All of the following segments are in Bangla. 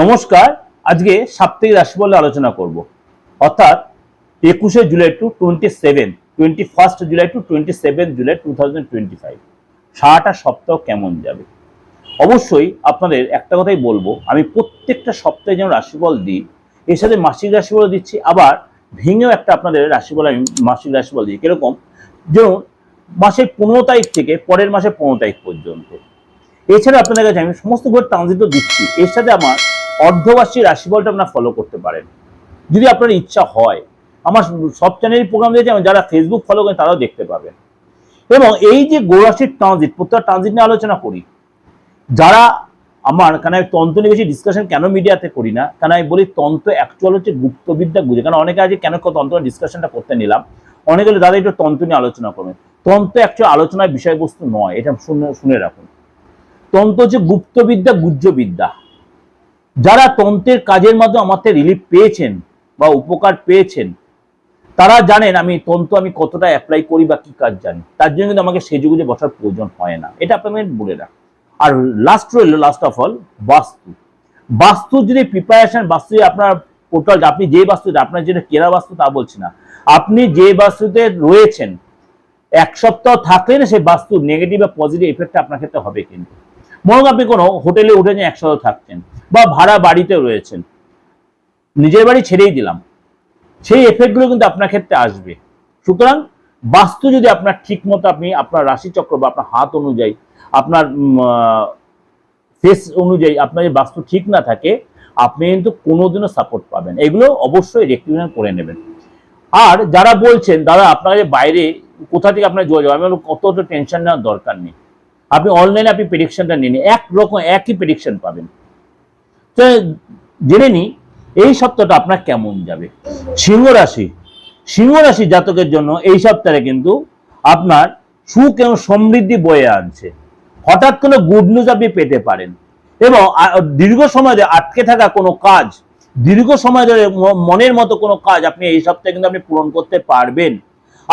নমস্কার, আজকে সাপ্তাহিক রাশিফল আলোচনা করব। অর্থাৎ একুশে July to twenty seven twenty first July to twenty seven July two thousand twenty five সারাটা সপ্তাহ কেমন যাবে? অবশ্যই আপনাদের একটা কথাই বলব, আমি প্রত্যেকটা সপ্তাহে যেমন রাশিফল দিই, এর সাথে মাসিক রাশিফল দিচ্ছি, আবার ভেঙেও একটা আপনাদের রাশিফল আমি মাসিক রাশিফল দিই। কীরকম? যেমন মাসের পনেরো তারিখ থেকে পরের মাসের পনেরো তারিখ পর্যন্ত। এছাড়া আপনাদের কাছে আমি সমস্ত ঘর ট্রানজিটও দিচ্ছি, এর সাথে আমার অর্ধবার্ষিক রাশিফলটা আপনারা ফলো করতে পারেন। যদি আপনার ইচ্ছা হয় আমার সব চ্যানেলের প্রোগ্রাম দিয়েছে যারা ফেসবুক ফলো করেন তারাও দেখতে পাবেন। এবং এই যে গোরাশির ট্রানজিট প্রত্যেক ট্রানজিট নিয়ে আলোচনা করি। যারা আমার কেন আমি তন্ত্র নিয়ে বেশি ডিসকাশন কেন মিডিয়াতে করি না কেন আমি বলি তন্ত্র অ্যাকচুয়াল হচ্ছে গুপ্তবিদ্যা বুঝে কারণ অনেকে আজ কেন তন্ত্র ডিসকাশনটা করতে নিলাম। অনেকে বলে, দাদা একটু তন্ত্র নিয়ে আলোচনা করবেন। তন্ত্র অ্যাকচুয়াল আলোচনার বিষয়বস্তু নয় এটা শুনে শুনে রাখুন। তন্ত্র হচ্ছে গুপ্তবিদ্যা গুহ্যবিদ্যা। যারা তন্ত্রের কাজের মাধ্যমে আমার থেকে রিলিফ পেয়েছেন বা উপকার পেয়েছেন, তারা জানেন আমি তন্ত্র আমি কতটা অ্যাপ্লাই করি বা কি কাজ জানি। তার জন্য কিন্তু আমাকে সেজে গুজে বসার প্রয়োজন হয় না। এটা আপনাদের বলে রাখ। আর লাস্ট রইল লাস্ট অফ অল বাস্তু। বাস্তু যদি প্রিপারেশন বাস্তু আপনার টোটাল আপনি যে বাস্তুতে, আপনার যেটা কেরা বাস্তু তা বলছি না। আপনি যে বাস্তুতে রয়েছেন, এক সপ্তাহ থাকলে না সেই বাস্তুর নেগেটিভ বা পজিটিভ এফেক্ট আপনার ক্ষেত্রে হবে কিন্তু। করুন আপনি কোনো হোটেলে উঠেছেন এক সপ্তাহ থাকছেন বা ভাড়া বাড়িতে রয়েছেন। নিজের বাড়ি ছেড়েই দিলাম। সেই এফেক্টগুলো কিন্তু আপনার ক্ষেত্রে আসবে। সুতরাং বাস্তু যদি আপনার ঠিক মতো আপনি আপনার রাশিচক্র বা আপনার হাত অনুযায়ী, আপনার ফেস অনুযায়ী আপনার যদি বাস্তু ঠিক না থাকে, আপনি কিন্তু কোনোদিনও সাপোর্ট পাবেন। এগুলো অবশ্যই রেক্টিফিকেশন করে নেবেন। আর যারা বলছেন, দাদা, আপনারা যে বাইরে কোথা থেকে আপনার যোগাযোগ? আমি কত টেনশন নেওয়ার দরকার নেই। আপনি অনলাইনে আপনি প্রেডিকশনটা নিন। এক রকম, একই প্রেডিকশন পাবেন। তো জেনে নিই, এই সপ্তাহটা আপনার কেমন যাবে? সিংহ রাশি। সিংহ রাশি জাতকের জন্য এই সপ্তাহে কিন্তু আপনার সুখ এবং সমৃদ্ধি বয়ে আনছে। হঠাৎ কোনো গুড নিউজ আপনি পেতে পারেন। এবং দীর্ঘ সময় ধরে আটকে থাকা কোনো কাজ, দীর্ঘ সময় ধরে মনের মতো কোনো কাজ আপনি এই সপ্তাহে কিন্তু আপনি পূরণ করতে পারবেন।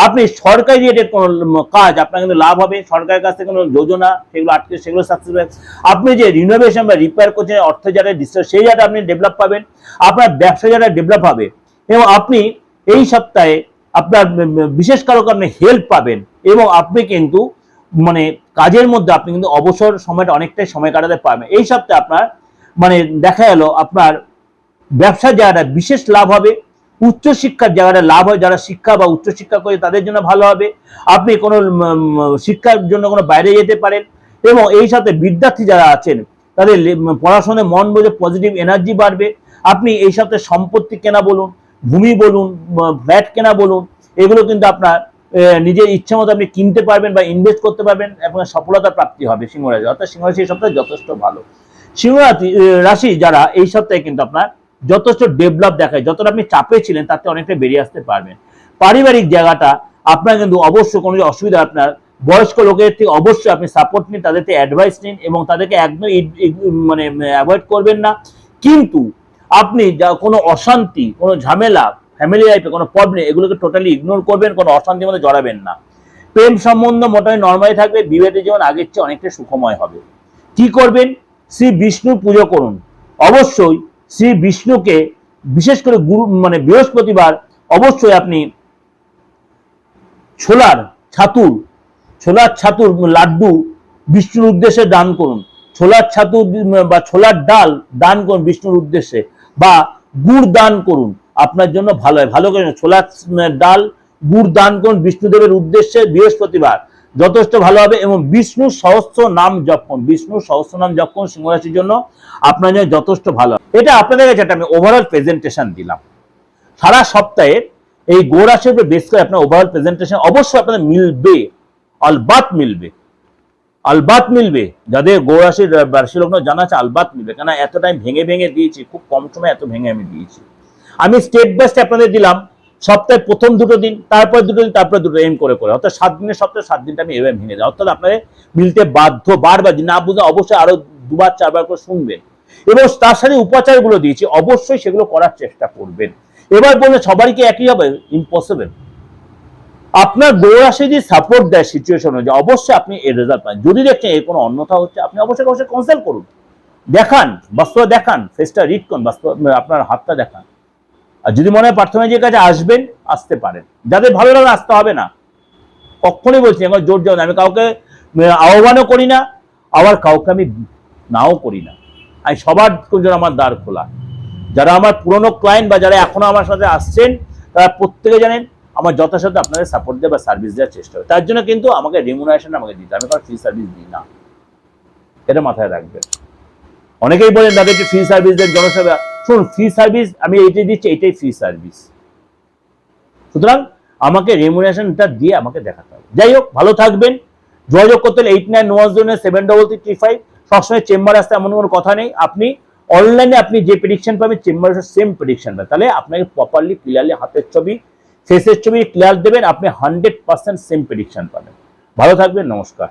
আপনি সরকারি রিলেটেড কোনো কাজ, আপনার কিন্তু লাভ হবে, সরকারের কাছ থেকে কোনো যোজনা, সেগুলো আটকে, সেগুলো সাকসেস হবে। আপনি যে রিনোভেশন বা রিপেয়ার করছেন, অর্থ যারা ডিস্টার্ব সেই জায়গাটা আপনি ডেভেলপ পাবেন, আপনার ব্যবসা যারা ডেভেলপ হবে, এবং আপনি এই সপ্তাহে আপনার বিশেষ কারও কারণে হেল্প পাবেন, এবং আপনি কিন্তু মানে কাজের মধ্যে আপনি কিন্তু অবসর সময়টা অনেকটাই সময় কাটাতে পারবেন। এই সপ্তাহে আপনার মানে দেখা গেল, আপনার ব্যবসার জায়গাটা বিশেষ লাভ হবে উচ্চশিক্ষার জায়গাটা লাভ হয়, যারা শিক্ষা বা উচ্চশিক্ষা করে তাদের জন্য ভালো হবে। আপনি কোনো শিক্ষার জন্য কোনো বাইরে যেতে পারেন এবং এই সাথে বিদ্যার্থী যারা আছেন, তাদের পড়াশোনায় মন বোঝে পজিটিভ এনার্জি বাড়বে। আপনি এই সাথে সম্পত্তি কেনা বলুন, ভূমি বলুন ফ্ল্যাট কেনা বলুন, এগুলো কিন্তু আপনার নিজের ইচ্ছে মতো আপনি কিনতে পারবেন বা ইনভেস্ট করতে পারবেন, এবং সফলতা প্রাপ্তি হবে সিংহ রাশি অর্থাৎ সিংহ রাশি এই সপ্তাহে যথেষ্ট ভালো সিংহরাশি রাশি যারা, এই সপ্তাহে কিন্তু আপনার যথেষ্ট ডেভেলপ দেখায়, যতটা আপনি চাপে ছিলেন তাতে অনেকটা বেরিয়ে আসতে পারবেন। পারিবারিক জায়গাটা আপনার কিন্তু অবশ্যই কোনো অসুবিধা আপনার, বয়স্ক লোকের থেকে অবশ্যই আপনি সাপোর্ট নিন তাদেরকে অ্যাডভাইস নিন এবং তাদেরকে একদম মানে অ্যাভয়েড করবেন না। কিন্তু আপনি যা, কোনো অশান্তি, কোনো ঝামেলা ফ্যামিলি লাইফে কোনো প্রবলেম এগুলোকে টোটালি ইগনোর করবেন, কোনো অশান্তির মধ্যে জড়াবেন না। প্রেম সম্বন্ধ মোটামুটি নর্মালি থাকবে, বিবাহিত জীবন আগের চেয়ে অনেকটা সুখময় হবে। কি করবেন? শ্রী বিষ্ণু পুজো করুন। অবশ্যই শ্রী বিষ্ণুকে বিশেষ করে গুরু মানে বৃহস্পতিবার অবশ্যই আপনি ছোলার ছাতুর ছোলার ছাতুর লাড্ডু বিষ্ণুর উদ্দেশ্যে দান করুন। ছোলার ছাতু বা ছোলার ডাল দান করুন বিষ্ণুর উদ্দেশ্যে, বা গুড় দান করুন আপনার জন্য ভালো হয়। ভালো করে ছোলার ডাল, গুড় দান করুন বিষ্ণুদেবের উদ্দেশ্যে বৃহস্পতিবার। যথেষ্ট ভালো হবে এবং বিষ্ণু সহস্র নাম জপ করুন বিষ্ণু সহস্র নাম জপ করুন সিংহরাশির জন্য আপনার জন্য যথেষ্ট ভালো। এটা আপনাদের কাছে একটা আমি ওভারঅল প্রেজেন্টেশন দিলাম। সারা সপ্তাহে এই গোরাশির উপর বেস করে আপনার ওভারঅল প্রেজেন্টেশন অবশ্যই আপনাদের মিলবে, আলবাত মিলবে। আলবাত মিলবে। যাদের গৌরাশির রাশি লগ্ন জানা আছে, আলবাত মিলবে। কেন এত টাইম ভেঙে ভেঙে দিয়েছি, খুব কম সময় এত ভেঙে আমি দিয়েছি। আমি স্টেপ বাই স্টেপ আপনাদের দিলাম। সপ্তাহে প্রথম দুটো দিন তারপর দুটো দিন তারপর দুটো এম করে করে। অর্থাৎ সাত দিনের সপ্তাহে সাত দিনটা আমি এভাবে ভেঙে দিই অর্থাৎ আপনাদের মিলতে বাধ্য বারবার না বুঝে অবশ্যই আরও দুবার, চারবার করে শুনবেন। এবং তার সাথে উপাচারগুলো দিয়েছি, অবশ্যই সেগুলো করার চেষ্টা করবেন। এবার বললে সবারই কি একই হবে? ইম্পসিবল আপনার গৌরাশে যদি সাপোর্ট দেয় সিচুয়েশন অনুযায়ী, অবশ্যই আপনি এর রেজাল্ট পান যদি দেখছেন এর কোনো অন্যথা হচ্ছে, আপনি অবশ্যই অবশ্যই কনসাল্ট করুন। দেখান, বাস্তব দেখান ফেসটা রিড করুন, বাস্তব আপনার হাতটা দেখান। আর যদি মনে হয় প্রার্থনাজির কাছে আসবেন, আসতে পারেন। যাদের ভালো লাগে আসতে হবে না। কখনই বলছি আমার জোর যাও আমি কাউকে আহ্বানও করি না, আবার কাউকে আমি নাও করি না। আমি সবার জন্য আমার দ্বার খোলা। যারা আমার পুরনো ক্লায়েন্ট বা যারা এখনও আমার সাথে আসছেন, তারা প্রত্যেকে জানেন, আমার যথাসাধ্য আপনাদের সাপোর্ট দেওয়া বা সার্ভিস দেওয়ার চেষ্টা হবে। তার জন্য কিন্তু আমাকে রেমুনারেশন আমাকে দিতে আমি কোনো ফ্রি সার্ভিস দিই না। এটা মাথায় রাখবেন। অনেকেই বলেন তাদেরকে ফ্রি সার্ভিস দেন জনসেবা। শুনুন ফ্রি সার্ভিস আমি এইটাই দিচ্ছি, এইটাই ফ্রি সার্ভিস সুতরাং আমাকে রেমুনেশনটা দিয়ে আমাকে দেখাতে হবে। যাই হোক, ভালো থাকবেন। যোগাযোগ করতে হলে eight nine one zero seven double three three five সবসময় চেম্বার আসতে এমন কোনো কথা নেই। আপনি অনলাইনে আপনি যে প্রেডিকশন পাবেন, চেম্বারে সেম প্রেডিকশন পাবেন। তাহলে আপনাকে প্রপারলি ক্লিয়ারলি হাতের ছবি ফেসের ছবি ক্লিয়ার দেবেন, আপনি হান্ড্রেড পার্সেন্ট সেম প্রেডিকশন পাবেন। ভালো থাকবেন, নমস্কার।